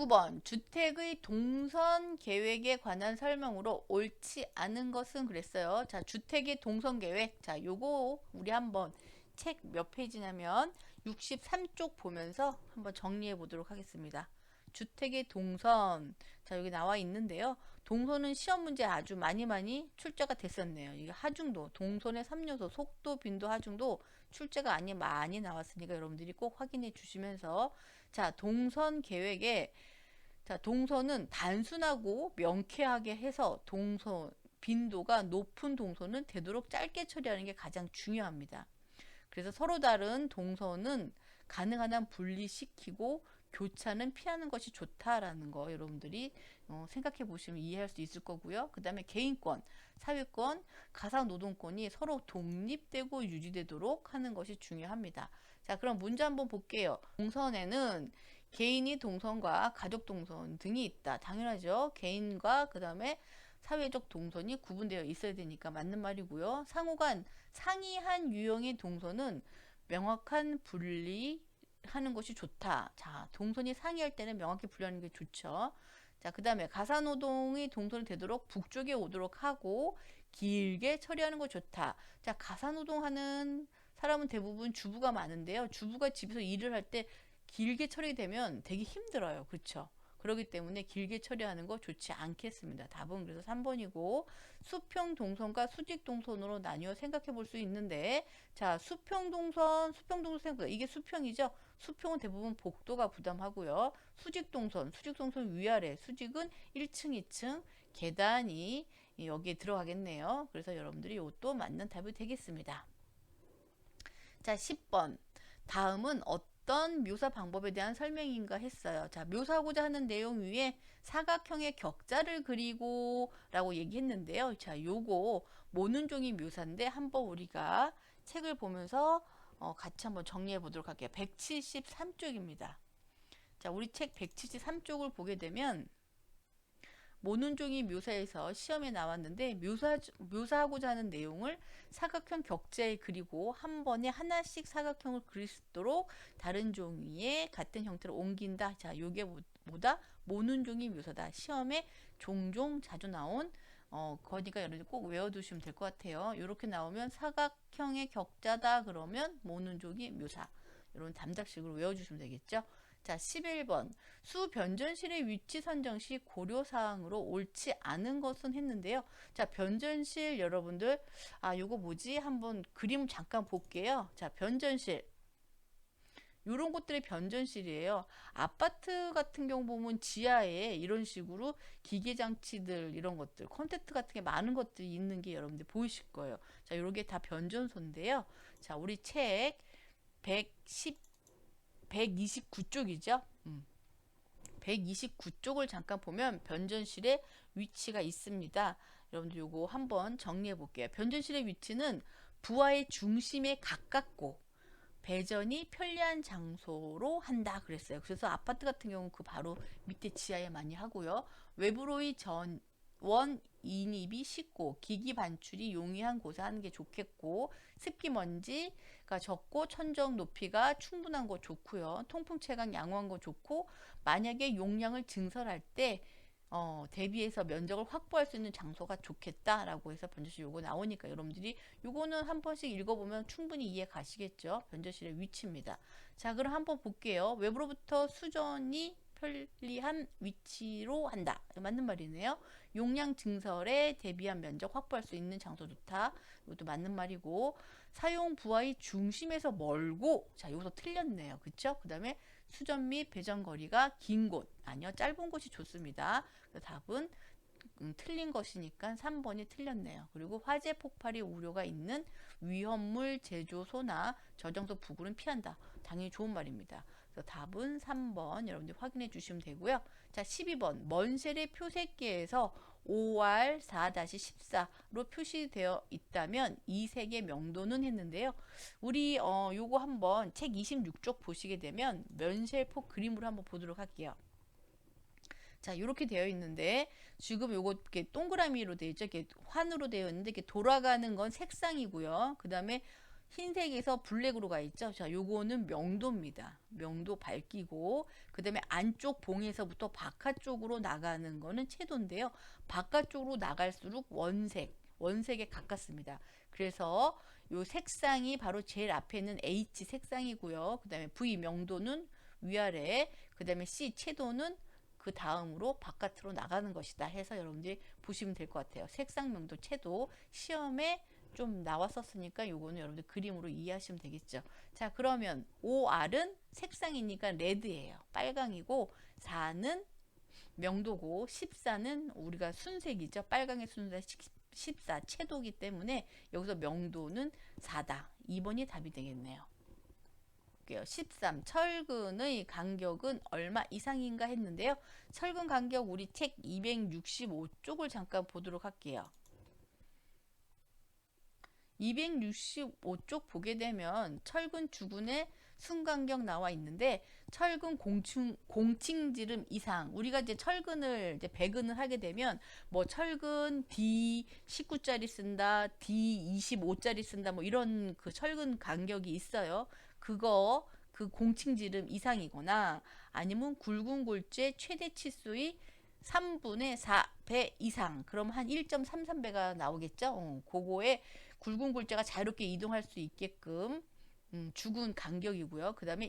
9번 주택의 동선 계획에 관한 설명으로 옳지 않은 것은 그랬어요. 자, 주택의 동선 계획. 자, 요거 우리 한번 책 몇 페이지냐면 63쪽 보면서 한번 정리해 보도록 하겠습니다. 주택의 동선. 자, 여기 나와 있는데요. 동선은 시험 문제 아주 많이 많이 출제가 됐었네요. 이게 하중도, 동선의 3요소, 속도, 빈도, 하중도 출제가 아니 많이 나왔으니까 여러분들이 꼭 확인해 주시면서 자, 동선 계획에 자, 동선은 단순하고 명쾌하게 해서 동선 빈도가 높은 동선은 되도록 짧게 처리하는 게 가장 중요합니다. 그래서 서로 다른 동선은 가능한 한 분리시키고 교차는 피하는 것이 좋다라는 거 여러분들이 어, 생각해 보시면 이해할 수 있을 거고요. 그 다음에 개인권, 사회권, 가상노동권이 서로 독립되고 유지되도록 하는 것이 중요합니다. 자, 그럼 문제 한번 볼게요. 동선에는 개인이 동선과 가족 동선 등이 있다. 당연하죠. 개인과 그 다음에 사회적 동선이 구분되어 있어야 되니까 맞는 말이고요. 상호간 상이한 유형의 동선은 명확한 분리 하는 것이 좋다. 자, 동선이 상이할 때는 명확히 분리하는 게 좋죠. 자, 그 다음에 가사노동이 동선이 되도록 북쪽에 오도록 하고 길게 처리하는 거 좋다. 자, 가사노동 하는 사람은 대부분 주부가 많은데요. 주부가 집에서 일을 할 때 길게 처리되면 되게 힘들어요. 그렇죠? 그렇기 때문에 길게 처리하는 거 좋지 않겠습니다. 답은 그래서 3번이고 수평 동선과 수직 동선으로 나뉘어 생각해 볼 수 있는데 자 수평 동선 수평 동선 생각 이게 수평이죠. 수평은 대부분 복도가 부담하고요. 수직 동선 수직 동선 위아래 수직은 1층 2층 계단이 여기에 들어가겠네요. 그래서 여러분들이 이것도 맞는 답이 되겠습니다. 자 10번 다음은 어떤 묘사 방법에 대한 설명인가 했어요. 자, 묘사하고자 하는 내용 위에 사각형의 격자를 그리고 라고 얘기했는데요. 자, 요거 모는 종이 묘사인데 한번 우리가 책을 보면서 어, 같이 한번 정리해 보도록 할게요. 173쪽입니다. 자, 우리 책 173쪽을 보게 되면 모눈종이 묘사에서 시험에 나왔는데 묘사, 묘사하고자 하는 내용을 사각형 격자에 그리고 한 번에 하나씩 사각형을 그릴 수 있도록 다른 종이에 같은 형태로 옮긴다. 자, 요게 뭐, 뭐다? 모눈종이 묘사다. 시험에 종종 자주 나온 어, 거니까 여러분들 꼭 외워두시면 될 것 같아요. 이렇게 나오면 사각형의 격자다 그러면 모눈종이 묘사. 이런 담작식으로 외워주시면 되겠죠. 자, 11번. 수 변전실의 위치 선정 시 고려 사항으로 옳지 않은 것은 했는데요. 자, 변전실 여러분들, 아, 요거 뭐지? 한번 그림 잠깐 볼게요. 자, 변전실. 요런 것들이 변전실이에요. 아파트 같은 경우 보면 지하에 이런 식으로 기계 장치들 이런 것들, 콘텐트 같은 게 많은 것들이 있는 게 여러분들 보이실 거예요. 자, 요게 다 변전소인데요. 자, 우리 책 110, 129쪽이죠. 음. 129쪽을 잠깐 보면 변전실의 위치가 있습니다. 여러분들 요거 한번 정리해 볼게요. 변전실의 위치는 부하의 중심에 가깝고 배전이 편리한 장소로 한다 그랬어요. 그래서 아파트 같은 경우는 그 바로 밑에 지하에 많이 하고요. 외부로의 전 원 인입이 쉽고 기기 반출이 용이한 곳에 하는 게 좋겠고 습기 먼지가 적고 천정 높이가 충분한 거 좋고요. 통풍 채광 양호한 거 좋고 만약에 용량을 증설할 때 어, 대비해서 면적을 확보할 수 있는 장소가 좋겠다라고 해서 변조실 요거 나오니까 여러분들이 요거는 한 번씩 읽어보면 충분히 이해 가시겠죠. 변조실의 위치입니다. 자, 그럼 한번 볼게요. 외부로부터 수전이 편리한 위치로 한다. 맞는 말이네요. 용량 증설에 대비한 면적 확보할 수 있는 장소 좋다. 이것도 맞는 말이고 사용 부하의 중심에서 멀고 자 여기서 틀렸네요. 그쵸? 그 다음에 수전 및 배전 거리가 긴 곳 아니요 짧은 곳이 좋습니다. 답은 음, 틀린 것이니까 3번이 틀렸네요. 그리고 화재 폭발이 우려가 있는 위험물 제조소나 저장소 부근은 피한다. 당연히 좋은 말입니다. 답은 3번 여러분들 확인해 주시면 되고요. 자, 12번 먼셀의 표색계에서 5R 4-14로 표시되어 있다면 이 색의 명도는 했는데요. 우리 어 요거 한번 책 26쪽 보시게 되면 면셀폭 그림으로 한번 보도록 할게요. 자, 이렇게 되어 있는데 지금 요거 이렇게 동그라미로 되어 있죠. 이렇게 환으로 되어 있는데 이렇게 돌아가는 건 색상이고요. 그다음에 흰색에서 블랙으로 가 있죠. 자, 요거는 명도입니다. 명도 밝기고 그다음에 안쪽 봉에서부터 바깥쪽으로 나가는 거는 채도인데요. 바깥쪽으로 나갈수록 원색, 원색에 가깝습니다. 그래서 요 색상이 바로 제일 앞에 있는 H 색상이고요. 그다음에 V 명도는 위아래, 그다음에 C 채도는 그 다음으로 바깥으로 나가는 것이다 해서 여러분들이 보시면 될 것 같아요. 색상 명도 채도 시험에 좀 나왔었으니까 요거는 여러분들 그림으로 이해하시면 되겠죠. 자, 그러면 5R은 색상이니까 레드예요. 빨강이고 4는 명도고 14는 우리가 순색이죠. 빨강의 순색 14 채도기 때문에 여기서 명도는 4다. 2번이 답이 되겠네요. 볼게요. 13. 철근의 간격은 얼마 이상인가 했는데요. 철근 간격 우리 책 265쪽을 잠깐 보도록 할게요. 265쪽 보게 되면 철근 주근의 순간격 나와 있는데 철근 공층 공칭지름 이상 우리가 이제 철근을 이제 배근을 하게 되면 뭐 철근 D 19짜리 쓴다, D 25짜리 쓴다 뭐 이런 그 철근 간격이 있어요. 그거 그 공칭지름 이상이거나 아니면 굵은 골재 최대 치수의 3분의 4배 이상 그럼 한 1.33배가 나오겠죠. 어, 그거에 굵은 골재가 자유롭게 이동할 수 있게끔 음, 죽은 간격이고요. 그 다음에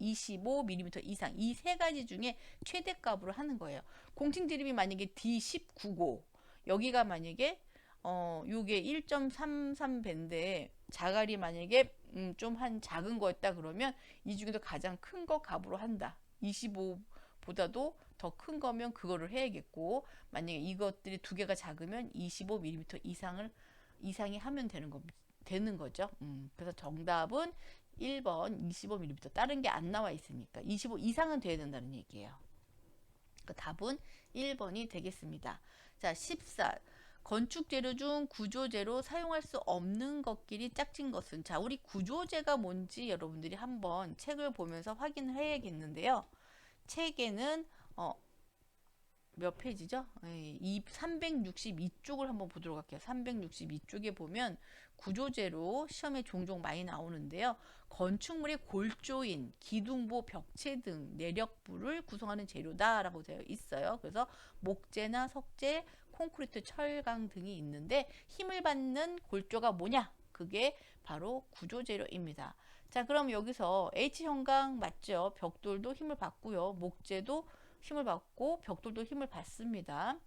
25mm 이상 이 세 가지 중에 최대값으로 하는 거예요. 공칭지름이 만약에 D19고 여기가 만약에 어 요게 1.33배인데 자갈이 만약에 음, 좀 한 작은 거였다 그러면 이 중에서 가장 큰 거 값으로 한다. 25보다도 더 큰 거면 그거를 해야겠고 만약에 이것들이 두 개가 작으면 25mm 이상을 이상이 하면 되는 거 되는 거죠. 음, 그래서 정답은 1번 25mm. 다른 게 안 나와 있으니까 25 이상은 돼야 된다는 얘기예요. 그 답은 1번이 되겠습니다. 자, 14. 건축 재료 중 구조재로 사용할 수 없는 것끼리 짝진 것은 자, 우리 구조재가 뭔지 여러분들이 한번 책을 보면서 확인을 해야겠는데요. 책에는 어, 몇 페이지죠? 예, 이 362쪽을 한번 보도록 할게요. 362쪽에 보면 구조재로 시험에 종종 많이 나오는데요. 건축물의 골조인, 기둥보, 벽체 등 내력부를 구성하는 재료다라고 되어 있어요. 그래서 목재나 석재, 콘크리트, 철강 등이 있는데 힘을 받는 골조가 뭐냐? 그게 바로 구조재료입니다. 자, 그럼 여기서 H형광 맞죠? 벽돌도 힘을 받고요. 목재도 힘을 받고 벽돌도 힘을 받습니다.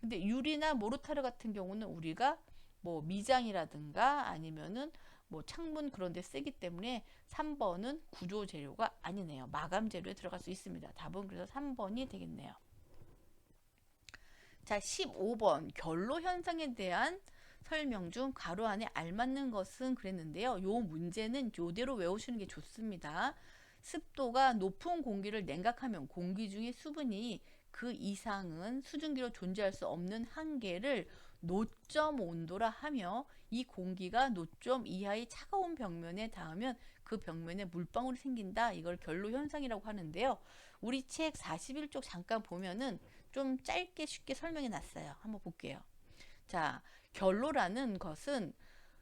근데 유리나 모르타르 같은 경우는 우리가 뭐 미장이라든가 아니면은 뭐 창문 그런 데 쓰기 때문에 3번은 구조 재료가 아니네요. 마감 재료에 들어갈 수 있습니다. 답은 그래서 3번이 되겠네요. 자, 15번 결로 현상에 대한 설명 중 가로 안에 알맞는 것은 그랬는데요. 요 문제는 요대로 외우시는 게 좋습니다. 습도가 높은 공기를 냉각하면 공기 중의 수분이 그 이상은 수증기로 존재할 수 없는 한계를 노점 온도라 하며 이 공기가 노점 이하의 차가운 벽면에 닿으면 그 벽면에 물방울이 생긴다. 이걸 결로 현상이라고 하는데요. 우리 책 41쪽 잠깐 보면은 좀 짧게 쉽게 설명해 놨어요. 한번 볼게요. 자, 결로라는 것은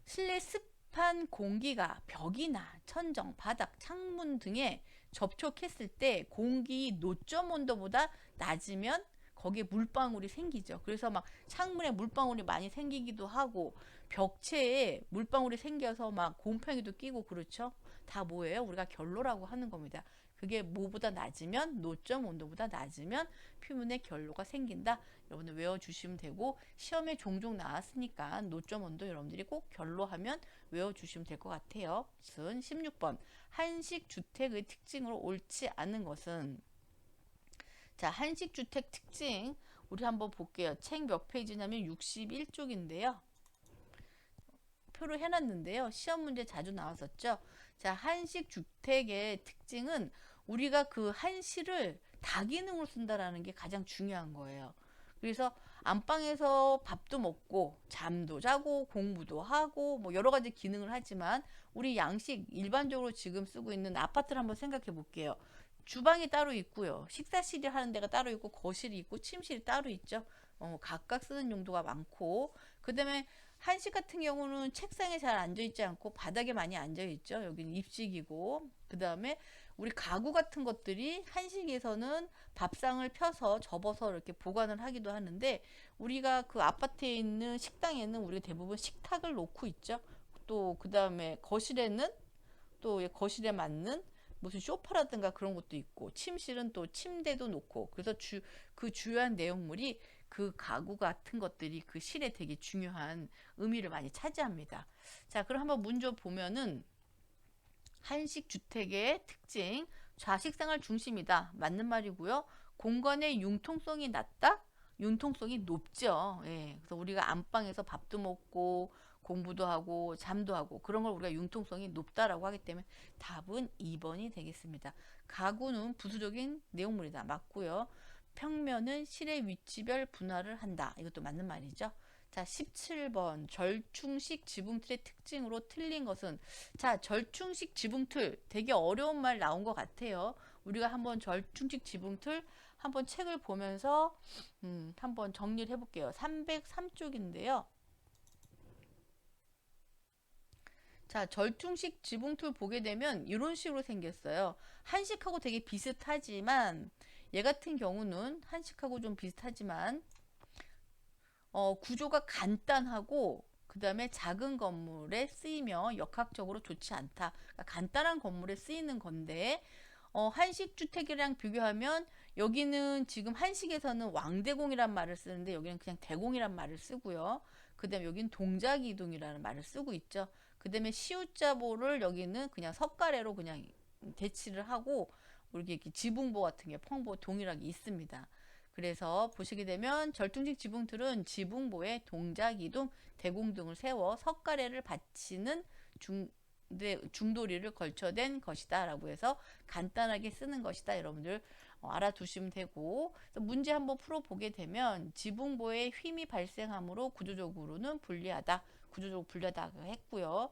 실내 습 습한 공기가 벽이나 천정, 바닥, 창문 등에 접촉했을 때 공기 노점 온도보다 낮으면 거기에 물방울이 생기죠. 그래서 막 창문에 물방울이 많이 생기기도 하고 벽체에 물방울이 생겨서 막 곰팡이도 끼고 그렇죠. 다 뭐예요? 우리가 결로라고 하는 겁니다. 그게 뭐보다 낮으면 노점 온도보다 낮으면 표면에 결로가 생긴다. 여러분들 외워주시면 되고 시험에 종종 나왔으니까 노점 온도 여러분들이 꼭 결로하면 외워주시면 될 것 같아요. 무슨 16번 한식 주택의 특징으로 옳지 않은 것은 자 한식 주택 특징 우리 한번 볼게요. 책 몇 페이지냐면 61쪽인데요. 표로 해놨는데요. 시험 문제 자주 나왔었죠. 자 한식 주택의 특징은 우리가 그 한시를 다기능으로 쓴다라는 게 가장 중요한 거예요. 그래서 안방에서 밥도 먹고 잠도 자고 공부도 하고 뭐 여러 가지 기능을 하지만 우리 양식 일반적으로 지금 쓰고 있는 아파트를 한번 생각해 볼게요. 주방이 따로 있고요. 식사실이 하는 데가 따로 있고 거실이 있고 침실이 따로 있죠. 어, 각각 쓰는 용도가 많고 그다음에 한식 같은 경우는 책상에 잘 앉아 있지 않고 바닥에 많이 앉아 있죠. 여기는 입식이고 그 다음에 우리 가구 같은 것들이 한식에서는 밥상을 펴서 접어서 이렇게 보관을 하기도 하는데 우리가 그 아파트에 있는 식당에는 우리가 대부분 식탁을 놓고 있죠. 또 그 다음에 거실에는 또 거실에 맞는 무슨 소파라든가 그런 것도 있고 침실은 또 침대도 놓고 그래서 주, 그 주요한 내용물이 그 가구 같은 것들이 그 실에 되게 중요한 의미를 많이 차지합니다. 자, 그럼 한번 문제 보면은 한식 주택의 특징 좌식생활 중심이다. 맞는 말이고요. 공간의 융통성이 낮다. 융통성이 높죠. 예. 그래서 우리가 안방에서 밥도 먹고 공부도 하고 잠도 하고 그런 걸 우리가 융통성이 높다라고 하기 때문에 답은 2번이 되겠습니다. 가구는 부수적인 내용물이다. 맞고요. 평면은 실의 위치별 분할을 한다. 이것도 맞는 말이죠. 자, 17번 절충식 지붕틀의 특징으로 틀린 것은 자, 절충식 지붕틀 되게 어려운 말 나온 것 같아요. 우리가 한번 절충식 지붕틀 한번 책을 보면서 음, 한번 정리를 해볼게요. 303쪽인데요. 자, 절충식 지붕틀 보게 되면 이런 식으로 생겼어요. 한식하고 되게 비슷하지만 얘 같은 경우는 한식하고 좀 비슷하지만 어, 구조가 간단하고 그 다음에 작은 건물에 쓰이며 역학적으로 좋지 않다. 그러니까 간단한 건물에 쓰이는 건데 어, 한식 주택이랑 비교하면 여기는 지금 한식에서는 왕대공이란 말을 쓰는데 여기는 그냥 대공이란 말을 쓰고요. 그 다음에 여기는 동작이동이라는 말을 쓰고 있죠. 그 다음에 시우자보를 여기는 그냥 석가래로 그냥 대치를 하고 이렇게 지붕보 같은 게 펑보 동일하게 있습니다. 그래서 보시게 되면 절충식 지붕틀은 지붕보에 동작 이동, 대공 등을 세워 석가래를 받치는 중, 중도리를 걸쳐댄 것이다 라고 해서 간단하게 쓰는 것이다. 여러분들 어, 알아두시면 되고. 문제 한번 풀어보게 되면 지붕보에 힘이 발생하므로 구조적으로는 불리하다 구조적으로 불리하다 했고요.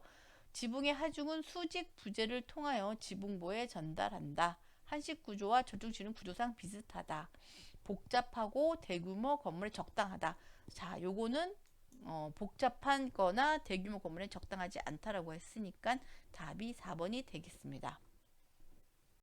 지붕의 하중은 수직 부재를 통하여 지붕보에 전달한다 한식 구조와 절충실은 구조상 비슷하다 복잡하고 대규모 건물에 적당하다. 자, 요거는 어, 복잡한 거나 대규모 건물에 적당하지 않다라고 했으니까 답이 4번이 되겠습니다.